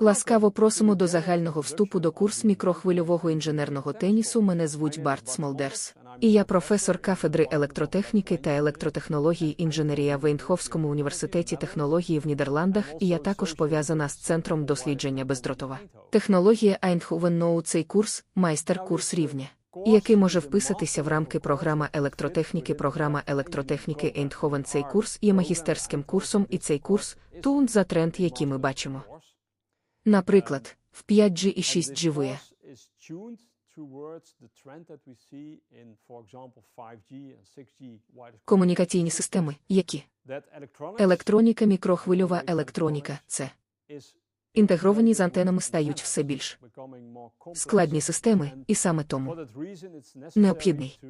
Ласкаво просимо до загального вступу до курс мікрохвильового інженерного тенісу. Мене звуть Барт Смолдерс. І я професор кафедри електротехніки та електротехнології інженерія в Ейнховському університеті технології в Нідерландах, і я також пов'язана з центром дослідження бездротова. Технологія Eindhoven Ноу цей курс майстер-курс рівня. Який може вписатися в рамки програма електротехніки. Програма електротехніки Eindhoven цей курс є магістерським курсом, і цей курс тун за тренд, який ми бачимо. Наприклад, в 5G і 6G ви. Комунікаційні системи, які електроніка, мікрохвильова електроніка це інтегровані з антенами стають все більш складні системи, і саме тому необхідний.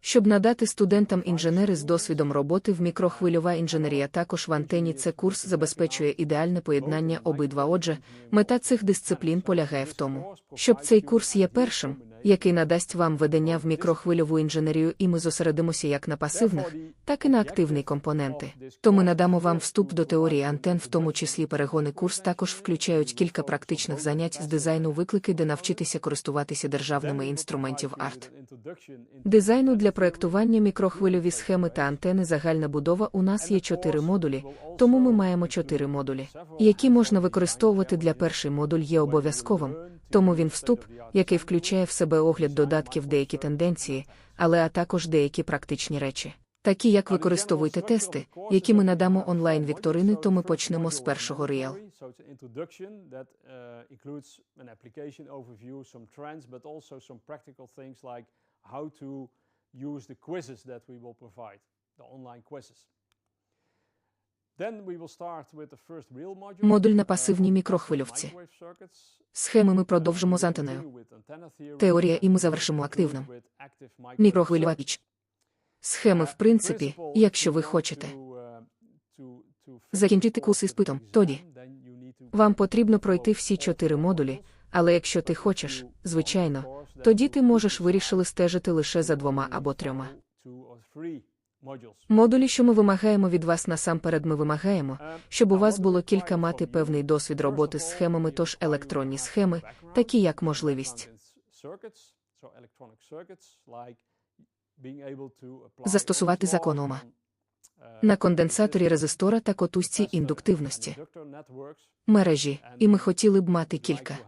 Щоб надати студентам інженери з досвідом роботи в мікрохвильова інженерія також в антені це курс забезпечує ідеальне поєднання обидва. Отже, мета цих дисциплін полягає в тому, щоб цей курс є першим, який надасть вам ведення в мікрохвильову інженерію, і ми зосередимося як на пасивних, так і на активні компоненти. То ми надамо вам вступ до теорії антен, в тому числі перегони курс також включають кілька практичних занять з дизайну виклики, де навчитися користуватися державними інструментів арт. Дизайну для проектування мікрохвильові схеми та антени загальна будова у нас є чотири модулі, тому ми маємо чотири модулі, які можна використовувати для перший модуль є обов'язковим, тому він вступ, який включає в себе огляд додатків деякі тенденції, але а також деякі практичні речі. Такі як використовуйте тести, які ми надамо онлайн вікторини, то ми почнемо з першого реал. Модуль на пасивній мікрохвильовці. Схеми ми продовжимо з антеною. Теорія і ми завершимо активним. Мікрохвильова піч. Схеми, в принципі, якщо ви хочете закінчити курс іспитом, тоді вам потрібно пройти всі чотири модулі, але якщо ти хочеш, звичайно, тоді ти можеш вирішили стежити лише за двома або трьома. Модулі, що ми вимагаємо від вас насамперед, ми вимагаємо, щоб у вас було кілька мати певний досвід роботи з схемами, тож електронні схеми, такі як можливість. Застосувати закон Ома. на конденсаторі резистора та котушці індуктивності. мережі, і ми хотіли б мати кілька.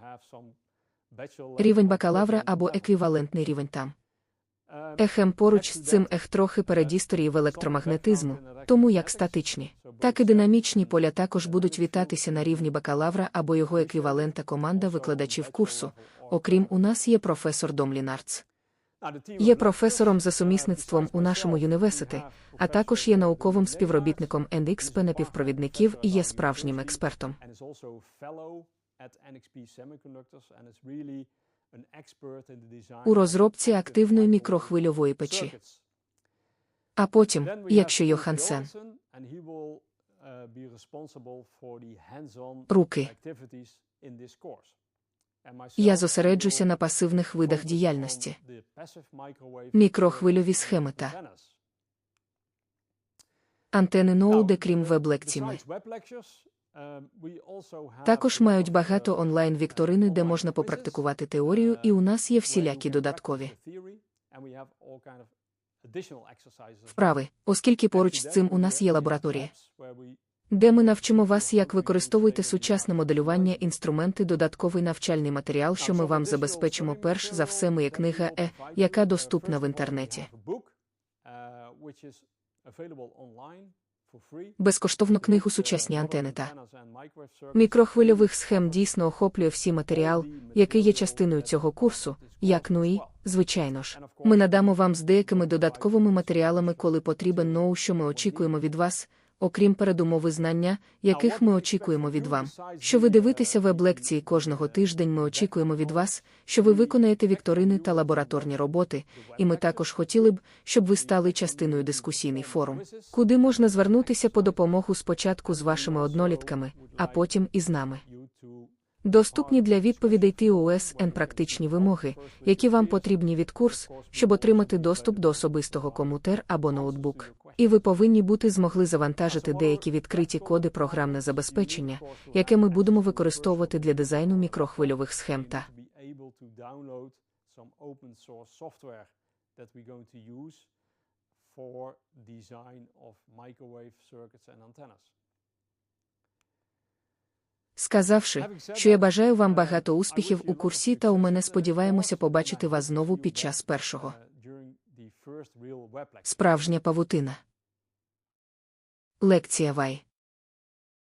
рівень бакалавра або еквівалентний рівень там. Ехем поруч з цим ех трохи передісторії в електромагнетизму, тому як статичні, так і динамічні поля також будуть вітатися на рівні бакалавра або його еквівалента команда викладачів курсу. Окрім у нас є професор Домлінарц. Є професором за сумісництвом у нашому університеті, а також є науковим співробітником NXP напівпровідників і є справжнім експертом. У розробці активної мікрохвильової печі. А потім, якщо Йохансен руки. я зосереджуся на пасивних видах діяльності, мікрохвильові схеми та. антени ноуде, крім веб-лекціями. Також мають багато онлайн вікторини, де можна попрактикувати теорію, і у нас є всілякі додаткові вправи, оскільки поруч з цим у нас є лабораторія де ми навчимо вас, як використовуєте сучасне моделювання, інструменти, додатковий навчальний матеріал, що ми вам забезпечимо. Перш за все, є книга Е, яка доступна в інтернеті. Безкоштовну книгу сучасні антени та мікрохвильових схем дійсно охоплює всі матеріал, який є частиною цього курсу, як ну і, звичайно ж, ми надамо вам з деякими додатковими матеріалами, коли потрібен ноу, що ми очікуємо від вас окрім передумови знання, яких ми очікуємо від вам. Що ви дивитеся веб-лекції кожного тиждень, ми очікуємо від вас, що ви виконаєте вікторини та лабораторні роботи, і ми також хотіли б, щоб ви стали частиною дискусійний форум, куди можна звернутися по допомогу спочатку з вашими однолітками, а потім і з нами. Доступні для відповідей ТОСН практичні вимоги, які вам потрібні від курс, щоб отримати доступ до особистого комутер або ноутбук. І ви повинні бути змогли завантажити деякі відкриті коди програмне забезпечення, яке ми будемо використовувати для дизайну мікрохвильових схем та for design of microwave circuits and antennas. Сказавши, що я бажаю вам багато успіхів у курсі, та у мене сподіваємося побачити вас знову під час першого. Справжня павутина. Лекція Вай.